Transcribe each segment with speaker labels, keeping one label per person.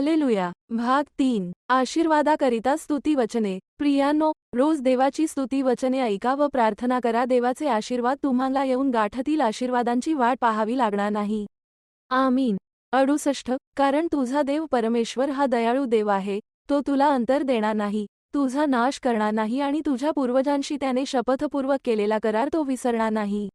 Speaker 1: Hallelujah. भाग तीन. आशीर्वादाकरिता स्तुती वचने. प्रियांनो रोज देवाची स्तुती वचने ऐका व प्रार्थना करा. देवाचे आशीर्वाद तुम्हाला येऊन गाठतील. आशीर्वादांची वाट पाहावी लागणार नाही. आमीन. अडुसष्ट. कारण तुझा देव परमेश्वर हा दयाळू देव आहे. तो तुला अंतर देणार नाही. तुझा नाश करणार नाही आणि तुझ्या पूर्वजांशी त्याने शपथपूर्वक केलेला करार तो विसरणार नाही.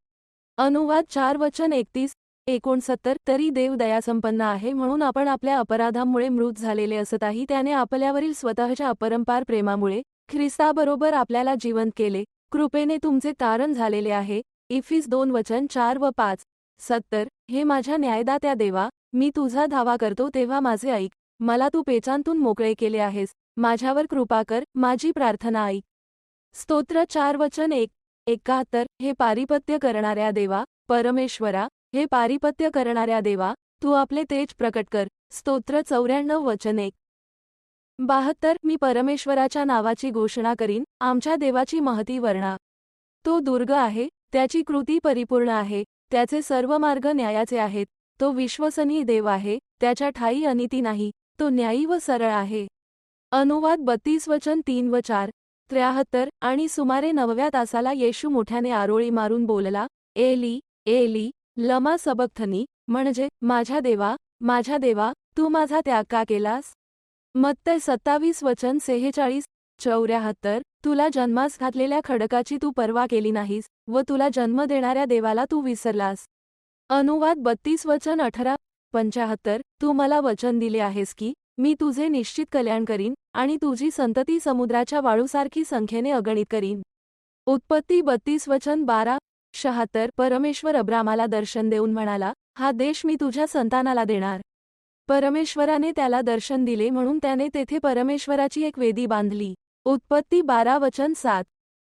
Speaker 1: अनुवाद चार वचन एकतीस. एकोणसत्तर तरी देव दयासंपन्न आहे म्हणून आपण आपल्या अपराधांमुळे मृत झालेले असताही त्याने आपल्यावरील स्वतःच्या अपरंपार प्रेमामुळे ख्रिस्ताबरोबर आपल्याला जिवंत केले. कृपेने तुमचे तारण झालेले आहे. इफिस दोन वचन चार व पाच. सत्तर. हे माझ्या न्यायदात्या देवा मी तुझा धावा करतो तेव्हा माझे ऐक. मला तू पेचांतून मोकळे केले आहेस. माझ्यावर कृपा कर माझी प्रार्थना ऐक. स्तोत्र चार वचन एक. एकाहत्तर. हे पारिपत्य करणाऱ्या देवा परमेश्वरा हे पारिपत्य करणाऱ्या देवा तू आपले तेज प्रकट कर. स्तोत्र चौऱ्याण्णव वचन एक. बाहत्तर मी परमेश्वराच्या नावाची घोषणा करीन. आमच्या देवाची महती वर्णा. तो दुर्ग आहे त्याची कृती परिपूर्ण आहे त्याचे सर्व मार्ग न्यायाचे आहेत. तो विश्वसनीय देव आहे त्याच्या ठाई अनिती नाही तो न्यायी व सरळ आहे. अनुवाद बत्तीस वचन तीन व चार. त्र्याहत्तर आणि सुमारे नवव्या तासाला येशू मोठ्याने आरोळी मारून बोलला एली एली लमा सबकथनी म्हणजे माझ्या देवा माझ्या देवा तू माझा त्याग का केलास? मत्तय सत्तावीस वचन सेहेचाळीस चौऱ्याहत्तर तुला जन्मास घातलेल्या खडकाची तू पर्वा केली नाहीस व तुला जन्म देणाऱ्या देवाला तू विसरलास. अनुवाद बत्तीस वचन अठरा पंचाहत्तर तू मला वचन दिले आहेस की मी तुझे निश्चित कल्याण करीन आणि तुझी संतती समुद्राच्या वाळूसारखी संख्येने अगणित करीन. उत्पत्ती बत्तीस वचन बारा शहात्तर परमेश्वर अब्रामाला दर्शन देऊन म्हणाला हा देश मी तुझ्या संतानाला देणार. परमेश्वराने त्याला दर्शन दिले म्हणून त्याने तेथे परमेश्वराची एक वेदी बांधली. उत्पत्ती बारा वचन सात.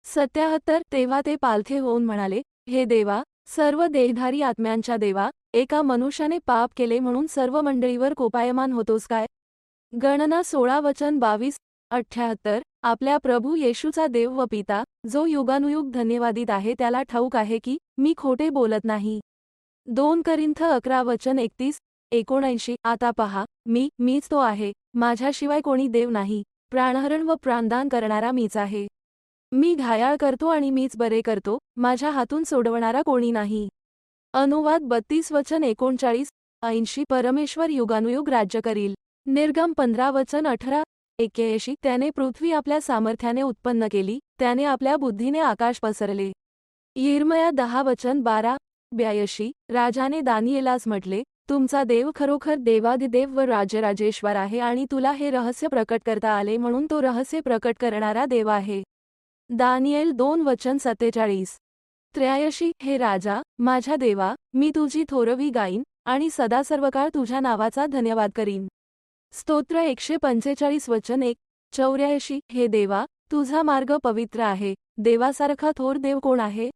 Speaker 1: सत्याहत्तर तेव्हा ते पालथे होऊन म्हणाले हे देवा सर्व देहधारी आत्म्यांच्या देवा एका मनुष्याने पाप केले म्हणून सर्व मंडळीवर कोपायमान होतोस काय? गणना सोळा वचन बावीस अठ्ठ्याहत्तर आपल्या प्रभू येशूचा देव व पिता जो युगानुयुग धन्यवादित आहे त्याला ठाऊक आहे की मी खोटे बोलत नाही. दोन करिंथ अकरा वचन एकतीस एकोणऐंशी आता पहा मी मीच तो आहे माझ्याशिवाय कोणी देव नाही प्राणहरण व प्राणदान करणारा मीच आहे. मी घायाळ करतो आणि मीच बरे करतो माझ्या हातून सोडवणारा कोणी नाही. अनुवाद बत्तीस वचन एकोणचाळीस ऐंशी परमेश्वर युगानुयुग राज्य करील. निर्गम पंधरा वचन अठरा एक्याऐंशी त्याने पृथ्वी आपल्या सामर्थ्याने उत्पन्न केली त्याने आपल्या बुद्धीने आकाश पसरले. यिर्मया दहा वचन बारा ब्यायशी राजाने दानियेलास म्हटले तुमचा देव खरोखर देवादिदेव व राजराजेश्वर आहे आणि तुला हे रहस्य प्रकट करता आले म्हणून तो रहस्य प्रकट करणारा देव आहे. दानियल दोन वचन सत्तेचाळीस. त्र्यायशी हे राजा माझ्या देवा मी तुझी थोरवी गाईन आणि सदा सर्वकाळ तुझ्या नावाचा धन्यवाद करीन. स्तोत्र एकशे पंचेचाळीस वचन एक. चौऱ्याऐंशी हे देवा तुझा मार्ग पवित्र आहे. देवासारखा थोर देव कोण आहे?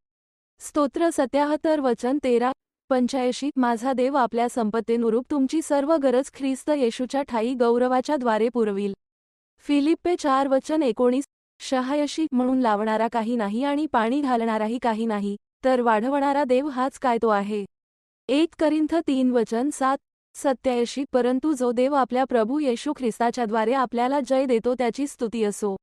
Speaker 1: स्तोत्र सत्याहत्तर वचन तेरा. पंच्याऐंशी माझा देव आपल्या संपत्तीनुरूप तुमची सर्व गरज ख्रिस्त येशूच्या ठाई गौरवाच्या द्वारे पुरविल. फिलिप्पे चार वचन एकोणीस. शहायशी म्हणून लावणारा काही नाही आणि पाणी घालणाराही काही नाही तर वाढवणारा देव हाच काय तो आहे? एक करिंथ तीन वचन सात. सत्याऐंशी परंतु जो देव आपल्या प्रभू येशू ख्रिस्ताच्याद्वारे आपल्याला जय देतो त्याची स्तुती असो.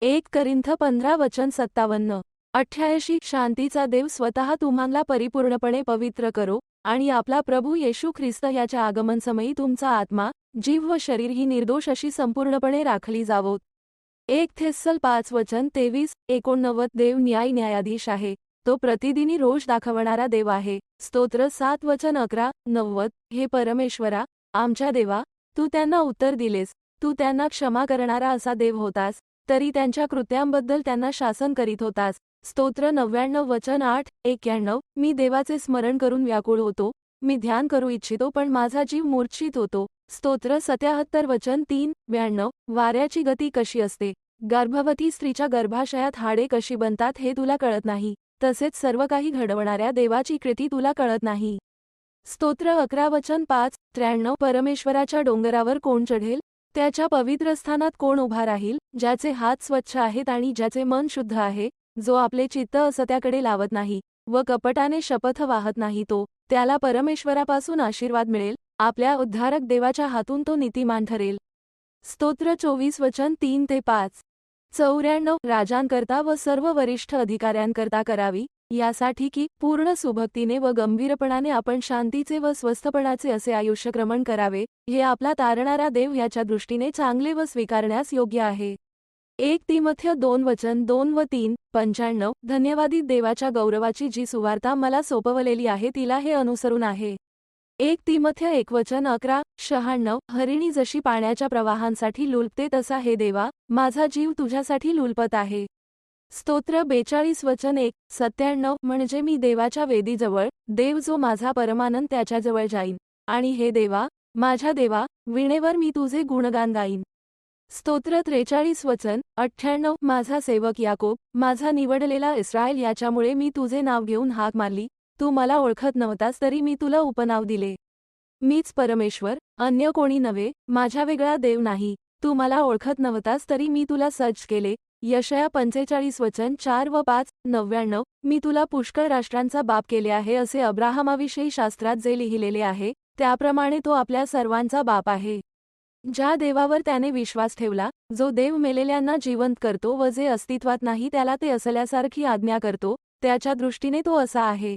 Speaker 1: एक करिंथ पंधरा वचन सत्तावन्न. अठ्ठ्याऐंशी शांतीचा देव स्वतः तुम्हाला परिपूर्णपणे पवित्र करो आणि आपला प्रभू येशू ख्रिस्त याच्या आगमनसमयी तुमचा आत्मा जीव व शरीर ही निर्दोष अशी संपूर्णपणे राखली जावोत. एक थेस्सल पाच वचन तेवीस एकोणनव्वद देव न्याय न्यायाधीश आहे. तो प्रतिदिनी रोष दाखवणारा देव आहे. स्तोत्र सात वचन अकरा नव्वद हे परमेश्वरा आमच्या देवा तू त्यांना उत्तर दिलेस. तू त्यांना क्षमा करणारा असा देव होतास तरी त्यांच्या कृत्यांबद्दल त्यांना शासन करीत होतास. स्तोत्र नव्याण्णव वचन आठ एक्याण्णव मी देवाचे स्मरण करून व्याकुळ होतो मी ध्यान करू इच्छितो पण माझा जीव मूर्छित होतो. स्तोत्र सत्याहत्तर वचन तीन ब्याण्णव वाऱ्याची गती कशी असते? गर्भवती स्त्रीच्या गर्भाशयात हाडे कशी बनतात हे तुला कळत नाही. तसेच सर्व काही घडवणाऱ्या देवाची कृती तुला कळत नाही. स्तोत्र अकरा वचन पाच त्र्याण्णव परमेश्वराच्या डोंगरावर कोण चढेल? त्याच्या पवित्र स्थानात कोण उभा राहील? ज्याचे हात स्वच्छ आहेत आणि ज्याचे मन शुद्ध आहे जो आपले चित्त असत्याकडे लावत नाही व कपटाने शपथ वाहत नाही तो त्याला परमेश्वरापासून आशीर्वाद मिळेल आपल्या उद्धारक देवाच्या हातून तो नीतिमान ठरेल. स्तोत्र चोवीस वचन तीन ते पाच. चौऱ्याण्णव राजांकरता व सर्व वरिष्ठ अधिकाऱ्यांकरता करावी यासाठी की पूर्ण सुभक्तीने व गंभीरपणाने आपण शांतीचे व स्वस्थपणाचे असे आयुष्यक्रमण करावे हे आपला तारणारा देव ह्याच्या दृष्टीने चांगले व स्वीकारण्यास योग्य आहे. एक तिमथ्य दोन वचन दोन व तीन पंच्याण्णव धन्यवादी देवाच्या गौरवाची जी सुवार्ता मला सोपवलेली आहे तिला हे अनुसरून आहे. एक तिमथ्य एकवचन अकरा शहाण्णव हरिणी जशी पाण्याच्या प्रवाहांसाठी लुलपते तसा हे देवा माझा जीव तुझ्यासाठी लुलपत आहे. स्तोत्र बेचाळीस वचन एक सत्त्याण्णव म्हणजे मी देवाच्या वेदीजवळ देव जो माझा परमानंद त्याच्याजवळ जाईन. आणि हे देवा माझ्या देवा विणेवर मी तुझे गुणगान गाईन. स्तोत्र त्रेचाळीस वचन अठ्ठ्याण्णव माझा सेवक याकोब माझा निवडलेला इस्रायल याच्यामुळे मी तुझे नाव घेऊन हाक मारली तू मला ओळखत नव्हतास तरी मी तुला उपनाव दिले. मीच परमेश्वर अन्य कोणी नव्हे माझ्या वेगळा देव नाही. तू मला ओळखत नव्हतास तरी मी तुला सज्ज केले. यशया पंचेचाळीस वचन चार व पाच नव्याण्णव मी तुला पुष्कळ राष्ट्रांचा बाप केले आहे असे अब्राहमाविषयी शास्त्रात जे लिहिलेले आहे त्याप्रमाणे तो आपल्या सर्वांचा बाप आहे. ज्या देवावर त्याने विश्वास ठेवला जो देव मेलेल्यांना जिवंत करतो व जे अस्तित्वात नाही त्याला ते असल्यासारखी आज्ञा करतो त्याच्या दृष्टीने तो असा आहे.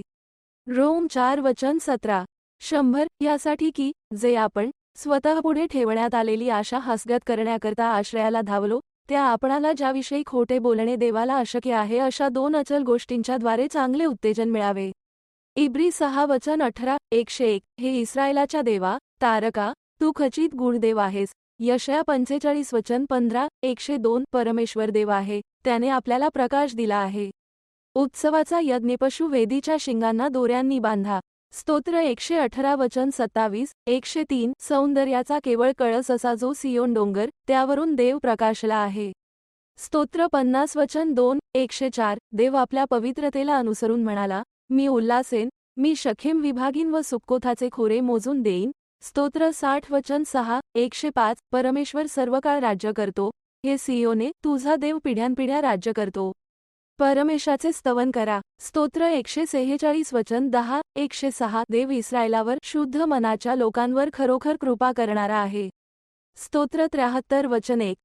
Speaker 1: रोम चार वचन सतरा. शंभर यासाठी की जे आपण स्वतःपुढे ठेवण्यात आलेली आशा हसगत करण्याकरता आश्रयाला धावलो त्या आपणाला ज्याविषयी खोटे बोलणे देवाला अशक्य आहे अशा दोन अचल गोष्टींच्याद्वारे चांगले उत्तेजन मिळावे. इब्री सहा वचन अठरा एकशे एक. हे इस्रायलाच्या देवा तारका तू खचित गुणदेव आहेस. यशया पंचेचाळीस वचन पंधरा एकशे दोन. परमेश्वर देव आहे त्याने आपल्याला प्रकाश दिला आहे. उत्सवाचा यज्ञपशु वेदीच्या शिंगांना दोऱ्यांनी बांधा. स्तोत्र एकशे अठरा वचन सत्तावीस एकशे तीन सौंदर्याचा केवळ कळस असा जो सियोन डोंगर त्यावरून देव प्रकाशला आहे. स्तोत्र पन्नास वचन दोन एकशे चार देव आपल्या पवित्रतेला अनुसरून म्हणाला मी उल्हासेन मी शखेम विभागीन व सुक्कोथाचे खोरे मोजून देईन. स्तोत्र साठ वचन सहा एकशे पाच परमेश्वर सर्वकाळ राज्य करतो. हे सियोने तुझा देव पिढ्यानपिढ्या राज्य करतो. परमेशाचे स्तवन करा. स्तोत्र एकशे सेहेचाळीस वचन दहा एकशे सहा. देव इस्रायलावर शुद्ध मनाच्या लोकांवर खरोखर कृपा करणारा आहे. स्तोत्र त्र्याहत्तर वचन एक.